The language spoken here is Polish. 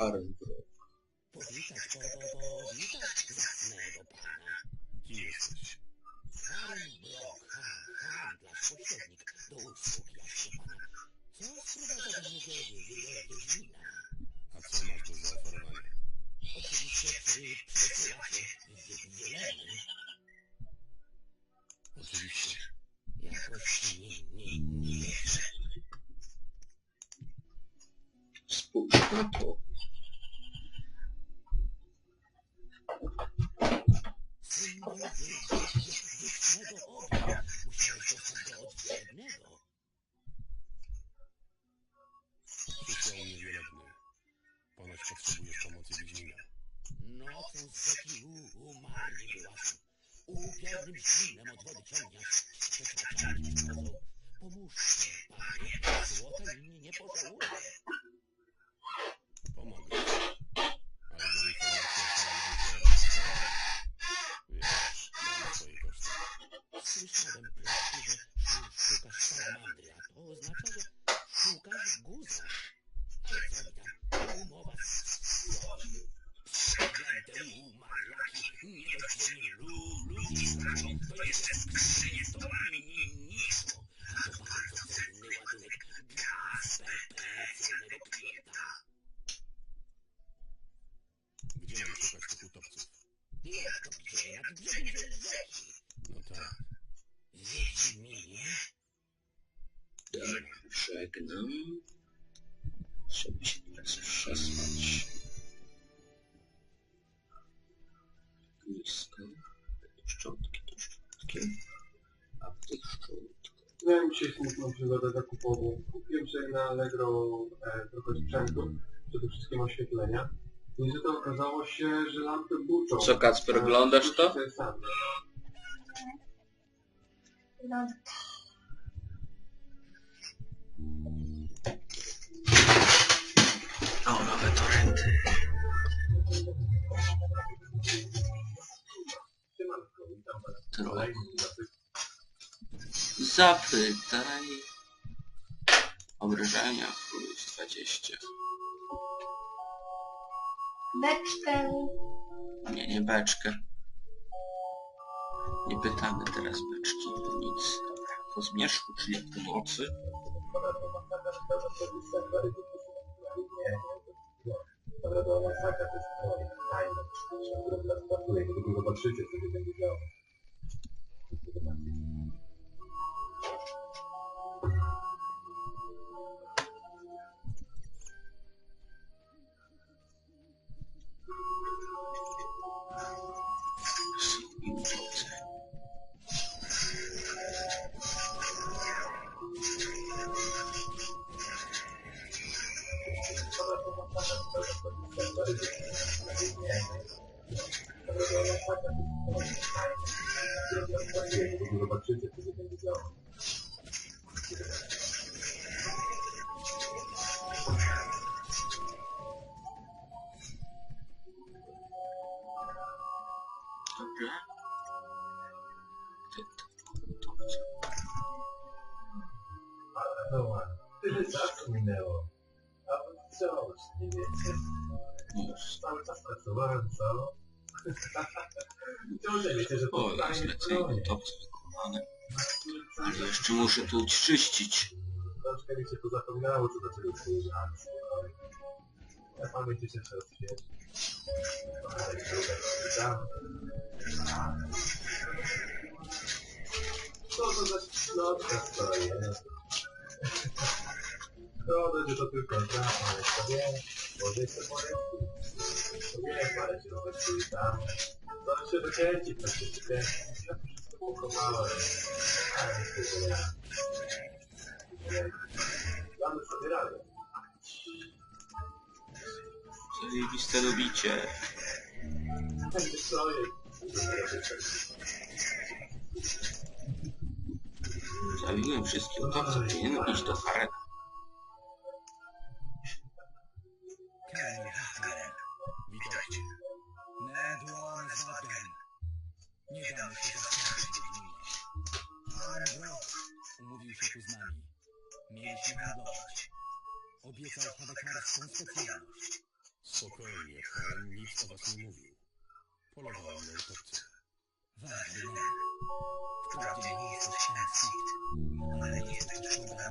あるんで。есть. Форум Блок, а, а, подсотник, до услуг я Степану. Все продолжать музее вело безвинно. Отца нас уже оторвали. Очевидно, три предприятия здесь делали. Отлично. Я хочу potrzebujesz pomocy Wiedźmina. Nocą z rzeki u- umarli byłaś. Upiornym zimnem od wody ciągniesz. Przekraczanie wchodzą. Pomóżcie, panie. Ludzie stracą, to jeszcze skrzynie z towarami nie niszczą. Gaz, specjalnego klienta. Gdzie mamy szukać tych utopców? Jak to gdzie? Jak gdzie? Nie No tak. Wiedźminie? Tak, żegnam. Trzeba się teraz przespać. Miałem dzisiaj smutną przygodę zakupową. Kupiłem sobie na Allegro e, trochę sprzętu, przede wszystkim oświetlenia. I że to okazało się, że lampy buczą. Co, Kacper, E, oglądasz to? sobie sam. O, nowe torenty. Siemanko, witam was. Trochę. Zapytaj. Obrażenia plus 20. Beczkę. Nie, nie beczkę. Nie pytamy teraz beczki nic. Dobra, po zmierzchu, czyli w północy. Dobra, to masakra, to jest twoje. Fajne. Co się będzie działo. Another one. This is up to me now. Up to the stars. You need to już. Cały czas pracowałem, co? O, jest fajnie lecenie stronie. utopce wykonane. Ale jeszcze muszę tu czyścić. Troszkę mi się to zapomniało, co do czego służy. Ja pamięć się teraz świeci. Co to za środka stoi? Szkoda, że to tylko traf, ale to wiem. Może jeszcze poręczki. To wiem, parę się rozwesili tam. To się dokręci, to się dokręci. Ja to wszystko pochowałem. Ale niestety ja. Nie. Damy sobie radę. Zajebiste lubicie. Będzie projekt. Zabiłem wszystkie utopce, powinienem iść do Harena. Umówił się tu z nami. Mieliśmy handlować. Obiecał hadekarską specjalność. Spokojnie, Karen nic o was nie mówił. Polowałem na utopców. Ważny Wprawdzie nie jesteś Seed, ale nie jesteś